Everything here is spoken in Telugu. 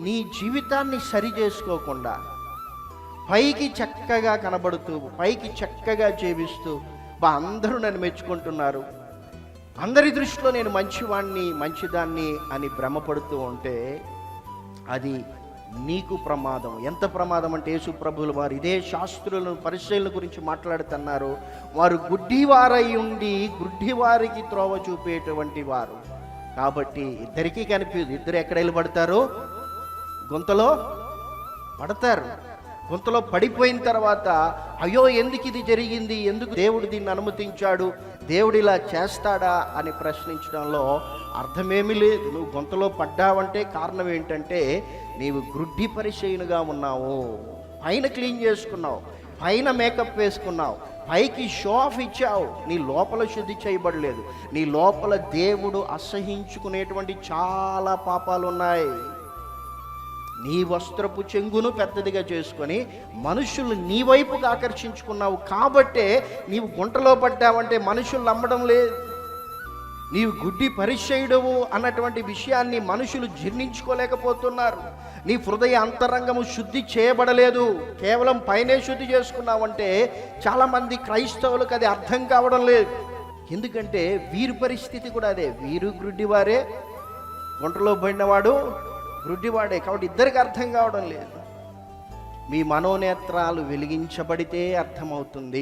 నీ జీవితాన్ని సరి చేసుకోకుండా పైకి చక్కగా కనబడుతూ పైకి చక్కగా జీవిస్తూ బా అందరూ నన్ను మెచ్చుకుంటున్నారు. అందరి దృష్టిలో నేను మంచివాణ్ణి మంచిదాన్ని అని భ్రమపడుతూ ఉంటే అది నీకు ప్రమాదం. ఎంత ప్రమాదం అంటే యేసు ప్రభులు వారు ఇదే శాస్త్రులను పరిశీలన గురించి మాట్లాడుతున్నారు. వారు గుడ్డివారై ఉండి గుడ్డివారికి త్రోవ చూపేటువంటి వారు. కాబట్టి ఇద్దరికీ కనిపించదు ఇద్దరు ఎక్కడ నిలబడతారు? గుంతలో పడతారు. గుంతలో పడిపోయిన తర్వాత అయ్యో ఎందుకు ఇది జరిగింది? ఎందుకు దేవుడు దీన్ని అనుమతించాడు? దేవుడు ఇలా చేస్తాడా అని ప్రశ్నించడంలో అర్థమేమీ లేదు. నువ్వు గుంతలో పడ్డావంటే కారణం ఏంటంటే నీవు గ్రుడ్డి పరిచయనుగా ఉన్నావు. పైన క్లీన్ చేసుకున్నావు. పైన మేకప్ వేసుకున్నావు. పైకి షో ఆఫ్ ఇచ్చావు. నీ లోపల శుద్ధి చేయబడలేదు. నీ లోపల దేవుడు అసహించుకునేటువంటి చాలా పాపాలు ఉన్నాయి నీ వస్త్రపు చెంగును పెద్దదిగా చేసుకొని మనుషులు నీ వైపుకు ఆకర్షించుకున్నావు కాబట్టే నీవు గుంటలో పడ్డావంటే మనుషులు నమ్మడం లేదు నీవు గుడ్డి పరిచయుడవు అన్నటువంటి విషయాన్ని మనుషులు జీర్ణించుకోలేకపోతున్నారు. నీ హృదయ అంతరంగము శుద్ధి చేయబడలేదు. కేవలం పైనే శుద్ధి చేసుకున్నావంటే చాలామంది క్రైస్తవులకు అది అర్థం కావడం లేదు. ఎందుకంటే వీరి పరిస్థితి కూడా అదే. వీరు గుడ్డివారే గుంటలో పడినవాడు గ్రుడ్డివాడే కాబట్టి ఇద్దరికి అర్థం కావడం లేదు. మీ మనోనేత్రాలు వెలిగించబడితే అర్థమవుతుంది.